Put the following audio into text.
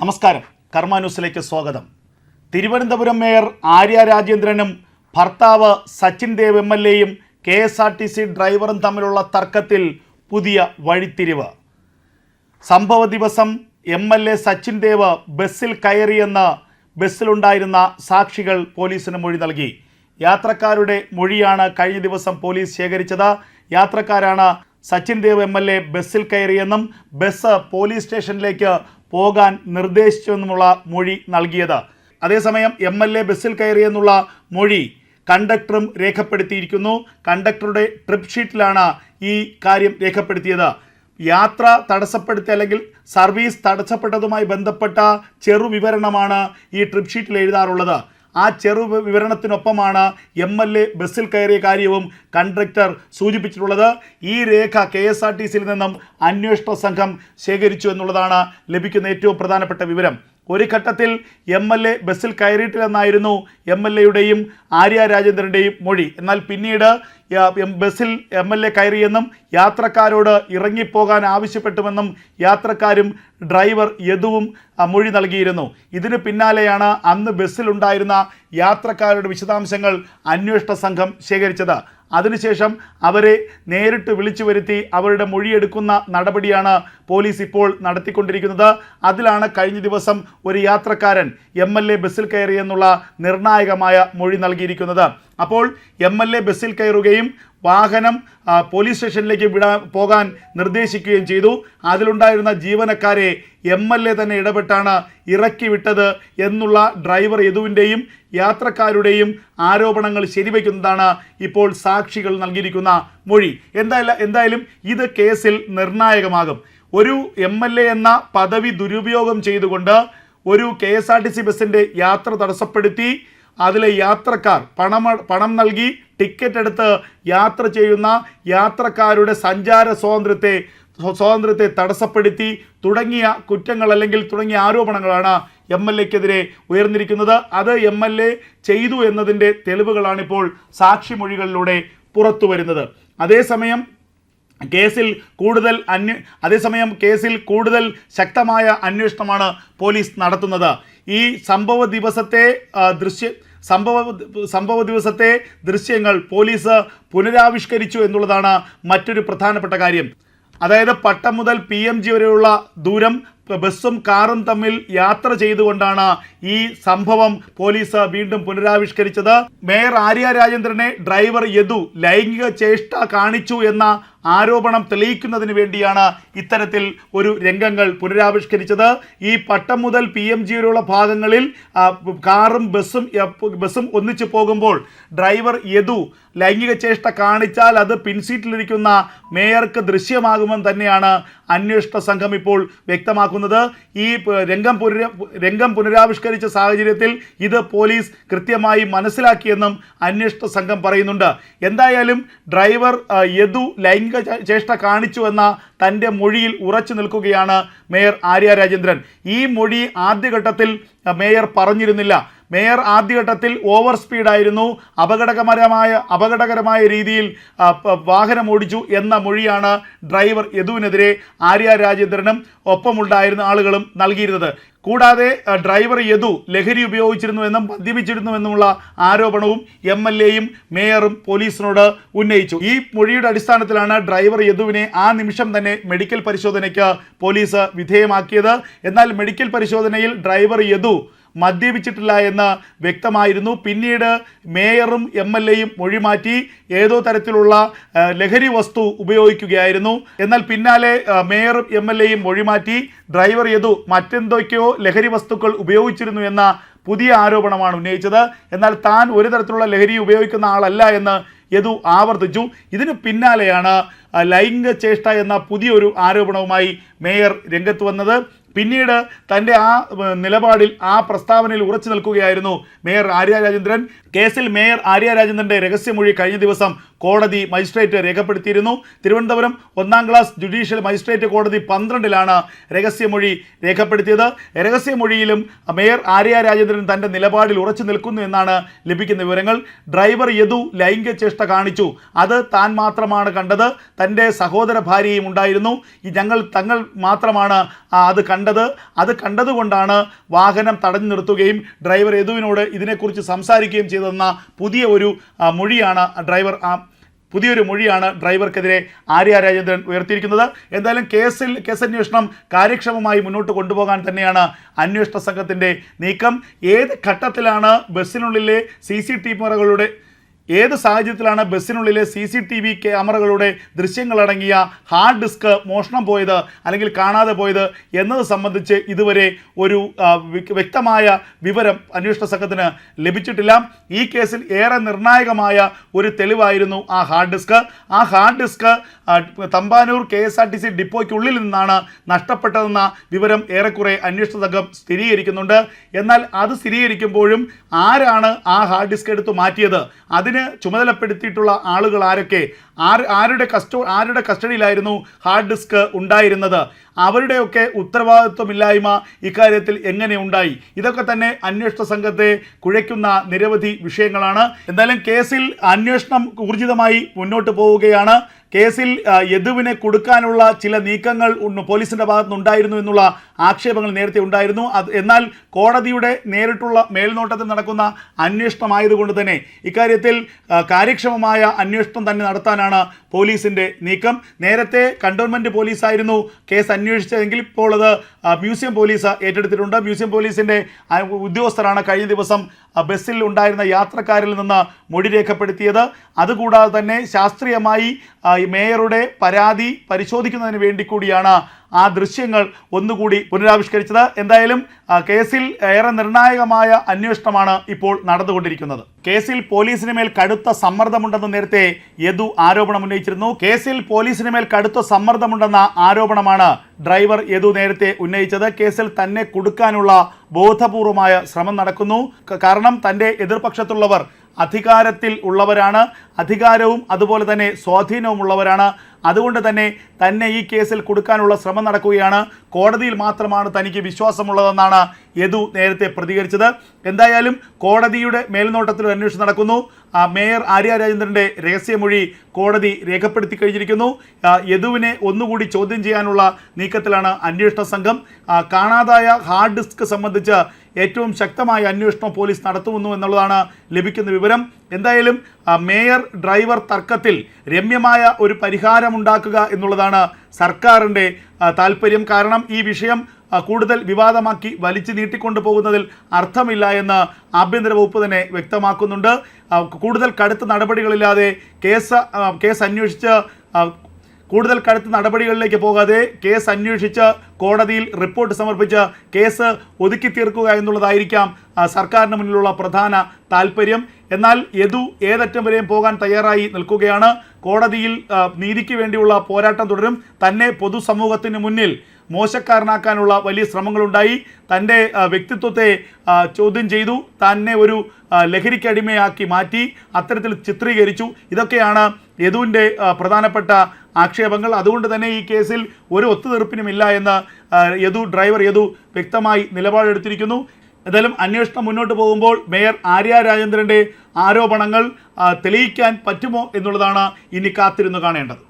നമസ്കാരം. കർമ്മ ന്യൂസിലേക്ക് സ്വാഗതം. തിരുവനന്തപുരം മേയർ ആര്യ രാജേന്ദ്രനും ഭർത്താവ് സച്ചിൻ ദേവ് എം എൽ എയും K S R T C ഡ്രൈവറും തമ്മിലുള്ള തർക്കത്തിൽ പുതിയ വഴിത്തിരിവ്. സംഭവ ദിവസം M L A Sachin Dev ബസ്സിൽ കയറിയെന്ന് ബസ്സിലുണ്ടായിരുന്ന സാക്ഷികൾ പോലീസിന് മൊഴി നൽകി. യാത്രക്കാരുടെ മൊഴിയാണ് കഴിഞ്ഞ ദിവസം പോലീസ് ശേഖരിച്ചത്. യാത്രക്കാരാണ് Sachin Dev M L A ബസ്സിൽ കയറിയെന്നും ബസ് പോലീസ് സ്റ്റേഷനിലേക്ക് പോകാൻ നിർദ്ദേശിച്ചെന്നുമുള്ള മൊഴി നൽകിയത്. അതേസമയം എം എൽ എ ബസ്സിൽ കയറിയെന്നുള്ള മൊഴി കണ്ടക്ടറും രേഖപ്പെടുത്തിയിരിക്കുന്നു. കണ്ടക്ടറുടെ ട്രിപ്പ് ഷീറ്റിലാണ് ഈ കാര്യം രേഖപ്പെടുത്തിയത്. യാത്ര തടസ്സപ്പെടുത്തി അല്ലെങ്കിൽ സർവീസ് തടസ്സപ്പെട്ടതുമായി ബന്ധപ്പെട്ട ചെറു വിവരണമാണ് ഈ ട്രിപ്പ് ഷീറ്റിൽ എഴുതാറുള്ളത്. ആ ചെറു വിവരണത്തിനൊപ്പമാണ് എം എൽ എ ബസ്സിൽ കയറിയ കാര്യവും കണ്ടക്ടർ സൂചിപ്പിച്ചിട്ടുള്ളത്. ഈ രേഖ കെ എസ് ആർ ടി സിയിൽ നിന്നും അന്വേഷണ സംഘം ശേഖരിച്ചു എന്നുള്ളതാണ് ലഭിക്കുന്ന ഏറ്റവും പ്രധാനപ്പെട്ട വിവരം. ഒരു ഘട്ടത്തിൽ എം എൽ എ ബസ്സിൽ കയറിയിട്ടില്ലെന്നായിരുന്നു എം എൽ എയുടെയും ആര്യ രാജേന്ദ്രന്റെയും മൊഴി. എന്നാൽ പിന്നീട് ബസ്സിൽ എം എൽ എ കയറിയെന്നും യാത്രക്കാരോട് ഇറങ്ങിപ്പോകാൻ ആവശ്യപ്പെട്ടുമെന്നും യാത്രക്കാരും ഡ്രൈവർ യദുവും മൊഴി നൽകിയിരുന്നു. ഇതിന് പിന്നാലെയാണ് അന്ന് ബസ്സിലുണ്ടായിരുന്ന യാത്രക്കാരുടെ വിശദാംശങ്ങൾ അന്വേഷണ സംഘം ശേഖരിച്ചത്. അതിനുശേഷം അവരെ നേരിട്ട് വിളിച്ചു വരുത്തി അവരുടെ മൊഴിയെടുക്കുന്ന നടപടിയാണ് പോലീസ് ഇപ്പോൾ നടത്തിക്കൊണ്ടിരിക്കുന്നത്. അതിലാണ് കഴിഞ്ഞ ദിവസം ഒരു യാത്രക്കാരൻ എം എൽ എ ബസ്സിൽ കയറിയെന്നുള്ള നിർണായകമായ മൊഴി നൽകിയിരിക്കുന്നത്. അപ്പോൾ എം എൽ എ ബസ്സിൽ കയറുകയും വാഹനം പോലീസ് സ്റ്റേഷനിലേക്ക് വിടാൻ പോകാൻ നിർദ്ദേശിക്കുകയും ചെയ്തു. അതിലുണ്ടായിരുന്ന ജീവനക്കാരെ എം എൽ എ തന്നെ ഇടപെട്ടാണ് ഇറക്കി വിട്ടത് എന്നുള്ള ഡ്രൈവർ യദുവിന്റെയും യാത്രക്കാരുടെയും ആരോപണങ്ങൾ ശരിവയ്ക്കുന്നതാണ് ഇപ്പോൾ സാക്ഷികൾ നൽകിയിരിക്കുന്ന മൊഴി. എന്തായാലും എന്തായാലും ഇത് കേസിൽ നിർണായകമാകും. ഒരു എം എന്ന പദവി ദുരുപയോഗം ചെയ്തുകൊണ്ട് ഒരു K S R T C ബസ്സിന്റെ യാത്ര തടസ്സപ്പെടുത്തി അതിലെ യാത്രക്കാർ പണം പണം നൽകി ടിക്കറ്റ് എടുത്ത് യാത്ര ചെയ്യുന്ന യാത്രക്കാരുടെ സഞ്ചാര സ്വാതന്ത്ര്യത്തെ സ്വാതന്ത്ര്യത്തെ തടസ്സപ്പെടുത്തി തുടങ്ങിയ കുറ്റങ്ങൾ അല്ലെങ്കിൽ തുടങ്ങിയ ആരോപണങ്ങളാണ് എം എൽ എക്കെതിരെ ഉയർന്നിരിക്കുന്നത്. അത് എം എൽ എ ചെയ്തു എന്നതിന്റെ തെളിവുകളാണിപ്പോൾ സാക്ഷിമൊഴികളിലൂടെ പുറത്തു വരുന്നത്. അതേസമയം കേസിൽ കൂടുതൽ അന്വ അതേസമയം കേസിൽ കൂടുതൽ ശക്തമായ അന്വേഷണമാണ് പോലീസ് നടത്തുന്നത്. ഈ സംഭവ ദിവസത്തെ ദൃശ്യം സംഭവ സംഭവ ദിവസത്തെ ദൃശ്യങ്ങൾ പോലീസ് പുനരാവിഷ്കരിച്ചു എന്നുള്ളതാണ് മറ്റൊരു പ്രധാനപ്പെട്ട കാര്യം. അതായത് പട്ടം മുതൽ പി എം ജി വരെയുള്ള ദൂരം ബസ്സും കാറും തമ്മിൽ യാത്ര ചെയ്തുകൊണ്ടാണ് ഈ സംഭവം പോലീസ് വീണ്ടും പുനരാവിഷ്കരിച്ചത്. മേയർ ആര്യ രാജേന്ദ്രനെ ഡ്രൈവർ യദു ലൈംഗിക ചേഷ്ട കാണിച്ചു എന്ന ആരോപണം തെളിയിക്കുന്നതിന് വേണ്ടിയാണ് ഇത്തരത്തിൽ ഒരു രംഗങ്ങൾ പുനരാവിഷ്കരിച്ചത്. ഈ പട്ടം മുതൽ പി എം ജി വരെയുള്ള ഭാഗങ്ങളിൽ കാറും ബസ്സും ബസ്സും ഒന്നിച്ചു പോകുമ്പോൾ ഡ്രൈവർ യദു ലൈംഗിക ചേഷ്ട കാണിച്ചാൽ അത് പിൻസീറ്റിലിരിക്കുന്ന മേയർക്ക് ദൃശ്യമാകുമെന്ന് തന്നെയാണ് അന്വേഷണ സംഘം ഇപ്പോൾ വ്യക്തമാക്കുന്നത്. ഈ രംഗം പുനര രംഗം പുനരാവിഷ്കരിച്ച സാഹചര്യത്തിൽ ഇത് പോലീസ് കൃത്യമായി മനസ്സിലാക്കിയെന്നും അന്വേഷണ സംഘം പറയുന്നുണ്ട്. എന്തായാലും ഡ്രൈവർ യദു ലൈംഗിക ചേ- ചേഷ്ട കാണിച്ചു എന്ന തന്റെ മൊഴിയിൽ ഉറച്ചു നിൽക്കുകയാണ് മേയർ ആര്യ രാജേന്ദ്രൻ. ഈ മൊഴി ആദ്യഘട്ടത്തിൽ മേയർ പറഞ്ഞിരുന്നില്ല. മേയർ ആദ്യഘട്ടത്തിൽ ഓവർ സ്പീഡായിരുന്നു. അപകടകരമായ അപകടകരമായ രീതിയിൽ വാഹനം ഓടിച്ചു എന്ന മൊഴിയാണ് ഡ്രൈവർ യദുവിനെതിരെ ആര്യ രാജേന്ദ്രനും ഒപ്പമുണ്ടായിരുന്ന ആളുകളും നൽകിയിരുന്നത്. കൂടാതെ ഡ്രൈവർ യദു ലഹരി ഉപയോഗിച്ചിരുന്നുവെന്നും മദ്യപിച്ചിരുന്നുവെന്നുമുള്ള ആരോപണവും എം എൽ എയും മേയറും പോലീസിനോട് ഉന്നയിച്ചു. ഈ മൊഴിയുടെ അടിസ്ഥാനത്തിലാണ് ഡ്രൈവർ യദുവിനെ ആ നിമിഷം തന്നെ മെഡിക്കൽ പരിശോധനയ്ക്ക് പോലീസ് വിധേയമാക്കിയത്. എന്നാൽ മെഡിക്കൽ പരിശോധനയിൽ ഡ്രൈവർ യദു മദ്യപിച്ചിട്ടില്ല എന്ന് വ്യക്തമായിരുന്നു. പിന്നീട് മേയറും എം എൽ എയും മൊഴിമാറ്റി ഏതോ തരത്തിലുള്ള ലഹരി വസ്തു ഉപയോഗിക്കുകയായിരുന്നു. എന്നാൽ പിന്നാലെ മേയറും എം എൽ എയും മൊഴിമാറ്റി ഡ്രൈവർ യദു മറ്റെന്തൊക്കെയോ ലഹരി വസ്തുക്കൾ ഉപയോഗിച്ചിരുന്നു എന്ന പുതിയ ആരോപണമാണ് ഉന്നയിച്ചത്. എന്നാൽ താൻ ഒരു തരത്തിലുള്ള ലഹരി ഉപയോഗിക്കുന്ന ആളല്ല എന്ന് യദു ആവർത്തിച്ചു. ഇതിന് പിന്നാലെയാണ് ലൈംഗിക ചേഷ്ട എന്ന പുതിയൊരു ആരോപണവുമായി മേയർ രംഗത്ത് വന്നത്. പിന്നീട് തന്റെ ആ നിലപാടിൽ ആ പ്രസ്താവനയിൽ ഉറച്ചു നിൽക്കുകയായിരുന്നു മേയർ ആര്യ രാജേന്ദ്രൻ. കേസിൽ മേയർ ആര്യ രാജേന്ദ്രന്റെ രഹസ്യമൊഴി കഴിഞ്ഞ ദിവസം കോടതി മജിസ്ട്രേറ്റ് രേഖപ്പെടുത്തിയിരുന്നു. തിരുവനന്തപുരം ഒന്നാം ക്ലാസ് ജുഡീഷ്യൽ മജിസ്ട്രേറ്റ് കോടതി പന്ത്രണ്ടിലാണ് രഹസ്യമൊഴി രേഖപ്പെടുത്തിയത്. രഹസ്യമൊഴിയിലും മേയർ ആര്യ രാജേന്ദ്രൻ തന്റെ നിലപാടിൽ ഉറച്ചു നിൽക്കുന്നു എന്നാണ് ലഭിക്കുന്ന വിവരങ്ങൾ. ഡ്രൈവർ യദു ലൈംഗിക ചേഷ്ട കാണിച്ചു. അത് താൻ മാത്രമാണ് കണ്ടത്. തന്റെ സഹോദര ഭാര്യയും ഉണ്ടായിരുന്നു. ഈ ഞങ്ങൾ തങ്ങൾ മാത്രമാണ് അത് കണ്ടത്. അത് കണ്ടതുകൊണ്ടാണ് വാഹനം തടഞ്ഞു നിർത്തുകയും ഡ്രൈവർ യദുവിനോട് ഇതിനെക്കുറിച്ച് സംസാരിക്കുകയും ചെയ്തെന്ന പുതിയ ഒരു മൊഴിയാണ് ഡ്രൈവർ ആ പുതിയൊരു മൊഴിയാണ് ഡ്രൈവർക്കെതിരെ ആര്യ രാജേന്ദ്രൻ ഉയർത്തിയിരിക്കുന്നത്. എന്തായാലും കേസിൽ കേസന്വേഷണം കാര്യക്ഷമമായി മുന്നോട്ട് കൊണ്ടുപോകാൻ തന്നെയാണ് അന്വേഷണ സംഘത്തിന്റെ നീക്കം. ഏത് ഘട്ടത്തിലാണ് ബസ്സിനുള്ളിലെ സി സി ടി ഏത് സാഹചര്യത്തിലാണ് ബസ്സിനുള്ളിലെ സി സി ടി വി ക്യാമറകളുടെ ദൃശ്യങ്ങളടങ്ങിയ ഹാർഡ് ഡിസ്ക് മോഷണം പോയത് അല്ലെങ്കിൽ കാണാതെ പോയത് എന്നത് സംബന്ധിച്ച് ഇതുവരെ ഒരു വ്യക്തമായ വിവരം അന്വേഷണ സംഘത്തിന് ലഭിച്ചിട്ടില്ല. ഈ കേസിൽ ഏറെ നിർണായകമായ ഒരു തെളിവായിരുന്നു ആ ഹാർഡ് ഡിസ്ക്. ആ hard disk Thampanoor K S R T C ഡിപ്പോയ്ക്കുള്ളിൽ നിന്നാണ് നഷ്ടപ്പെട്ടതെന്ന വിവരം ഏറെക്കുറെ അന്വേഷണ സംഘം സ്ഥിരീകരിക്കുന്നുണ്ട്. എന്നാൽ അത് സ്ഥിരീകരിക്കുമ്പോഴും ആരാണ് ആ ഹാർഡ് ഡിസ്ക് എടുത്തു മാറ്റിയത്? അതിന് ചുമതലപ്പെടുത്തിയിട്ടുള്ള ആളുകൾ ആരൊക്കെ? ആര് ആരുടെ കസ്റ്റോ ആരുടെ കസ്റ്റഡിയിലായിരുന്നു ഹാർഡ് ഡിസ്ക് ഉണ്ടായിരുന്നത്? അവരുടെയൊക്കെ ഉത്തരവാദിത്വമില്ലായ്മ ഇക്കാര്യത്തിൽ എങ്ങനെ ഉണ്ടായി? ഇതൊക്കെ തന്നെ അന്വേഷണ സംഘത്തെ കുഴയ്ക്കുന്ന നിരവധി വിഷയങ്ങളാണ്. എന്തായാലും കേസിൽ അന്വേഷണം ഊർജിതമായി മുന്നോട്ട് പോവുകയാണ്. കേസിൽ യദുവിനെ കൊടുക്കാനുള്ള ചില നീക്കങ്ങൾ ഉൺ- പോലീസിന്റെ ഭാഗത്തുനിന്ന് ഉണ്ടായിരുന്നു എന്നുള്ള ആക്ഷേപങ്ങൾ നേരത്തെ ഉണ്ടായിരുന്നു. അത് എന്നാൽ കോടതിയുടെ നേരിട്ടുള്ള മേൽനോട്ടത്തിൽ നടക്കുന്ന അന്വേഷണമായതുകൊണ്ട് തന്നെ ഇക്കാര്യത്തിൽ കാര്യക്ഷമമായ അന്വേഷണം തന്നെ നടത്താനാണ് പോലീസിന്റെ നീക്കം. നേരത്തെ കണ്ടോൺമെന്റ് പോലീസായിരുന്നു കേസ് അന്വേഷിച്ചതെങ്കിൽ ഇപ്പോൾ അത് മ്യൂസിയം പോലീസ് ഏറ്റെടുത്തിട്ടുണ്ട്. മ്യൂസിയം പോലീസിന്റെ ഉദ്യോഗസ്ഥരാണ് കഴിഞ്ഞ ദിവസം ബസ്സിൽ ഉണ്ടായിരുന്ന യാത്രക്കാരിൽ നിന്ന് മൊഴി രേഖപ്പെടുത്തിയത്. അതുകൂടാതെ തന്നെ ശാസ്ത്രീയമായി മേയറുടെ പരാതി പരിശോധിക്കുന്നതിന് വേണ്ടി കൂടിയാണ് ആ ദൃശ്യങ്ങൾ ഒന്നുകൂടി പുനരാവിഷ്കരിച്ചത്. എന്തായാലും കേസിൽ ഏറെ നിർണായകമായ അന്വേഷണമാണ് ഇപ്പോൾ നടന്നുകൊണ്ടിരിക്കുന്നത്. കേസിൽ പോലീസിന് മേൽ കടുത്ത സമ്മർദ്ദമുണ്ടെന്ന് നേരത്തെ യദു ആരോപണം ഉന്നയിച്ചിരുന്നു. കേസിൽ പോലീസിന് മേൽ കടുത്ത സമ്മർദ്ദമുണ്ടെന്ന ആരോപണമാണ് ഡ്രൈവർ യദു നേരത്തെ ഉന്നയിച്ചത്. കേസിൽ തന്നെ കൊടുക്കാനുള്ള ബോധപൂർവമായ ശ്രമം നടക്കുന്നു. കാരണം തന്റെ എതിർപക്ഷത്തുള്ളവർ അധികാരത്തിൽ ഉള്ളവരാണ് അധികാരവും അതുപോലെ തന്നെ സ്വാധീനവും ഉള്ളവരാണ്. അതുകൊണ്ട് തന്നെ തന്നെ ഈ കേസിൽ കൊടുക്കാനുള്ള ശ്രമം നടക്കുകയാണ്. കോടതിയിൽ മാത്രമാണ് തനിക്ക് വിശ്വാസമുള്ളതെന്നാണ് യദു നേരത്തെ പ്രതികരിച്ചത്. എന്തായാലും കോടതിയുടെ മേൽനോട്ടത്തിൽ അന്വേഷണം നടക്കുന്നു. മേയർ ആര്യ രാജേന്ദ്രന്റെ രഹസ്യമൊഴി കോടതി രേഖപ്പെടുത്തി കഴിഞ്ഞിരിക്കുന്നു. യദുവിനെ ഒന്നുകൂടി ചോദ്യം ചെയ്യാനുള്ള നീക്കത്തിലാണ് അന്വേഷണ സംഘം. കാണാതായ ഹാർഡ് ഡിസ്ക് സംബന്ധിച്ച് ഏറ്റവും ശക്തമായ അന്വേഷണം പോലീസ് നടത്തുന്നു എന്നുള്ളതാണ് ലഭിക്കുന്ന വിവരം. എന്തായാലും മേയർ ഡ്രൈവർ തർക്കത്തിൽ രമ്യമായ ഒരു പരിഹാരമുണ്ടാക്കുക എന്നുള്ളതാണ് സർക്കാരിന്റെ താല്പര്യം കാരണം ഈ വിഷയം കൂടുതൽ വിവാദമാക്കി വലിച്ചു നീട്ടിക്കൊണ്ടു പോകുന്നതിൽ അർത്ഥമില്ല എന്ന് ആഭ്യന്തര വകുപ്പ് തന്നെ വ്യക്തമാക്കുന്നുണ്ട്. കൂടുതൽ കടുത്ത നടപടികളില്ലാതെ കേസ് കേസ് അന്വേഷിച്ച് കൂടുതൽ കടുത്ത നടപടികളിലേക്ക് പോകാതെ കേസ് അന്വേഷിച്ച് കോടതിയിൽ റിപ്പോർട്ട് സമർപ്പിച്ച് കേസ് ഒതുക്കി തീർക്കുക എന്നുള്ളതായിരിക്കാം സർക്കാരിന് മുന്നിലുള്ള പ്രധാന താല്പര്യം എന്നാൽ യദു ഏതറ്റം വരെയും പോകാൻ തയ്യാറായി നിൽക്കുകയാണ്. കോടതിയിൽ നീതിക്ക് വേണ്ടിയുള്ള പോരാട്ടം തുടരും. തന്നെ പൊതുസമൂഹത്തിന് മുന്നിൽ മോശക്കാരനാക്കാനുള്ള വലിയ ശ്രമങ്ങളുണ്ടായി. തന്റെ വ്യക്തിത്വത്തെ ചോദ്യം ചെയ്തു. തന്നെ ഒരു ലഹരിക്കടിമയാക്കി മാറ്റി അത്തരത്തിൽ ചിത്രീകരിച്ചു. ഇതൊക്കെയാണ് യദുവിന്റെ പ്രധാനപ്പെട്ട ആക്ഷേപങ്ങൾ. അതുകൊണ്ട് തന്നെ ഈ കേസിൽ ഒരു ഒത്തുതീർപ്പിനുമില്ല എന്ന് യദു ഡ്രൈവർ യദു വ്യക്തമായി നിലപാടെടുത്തിരിക്കുന്നു. എന്തായാലും അന്വേഷണം മുന്നോട്ട് പോകുമ്പോൾ മേയർ ആര്യ രാജേന്ദ്രന്റെ ആരോപണങ്ങൾ തെളിയിക്കാൻ പറ്റുമോ എന്നുള്ളതാണ് ഇനി കാത്തിരുന്ന് കാണേണ്ടത്.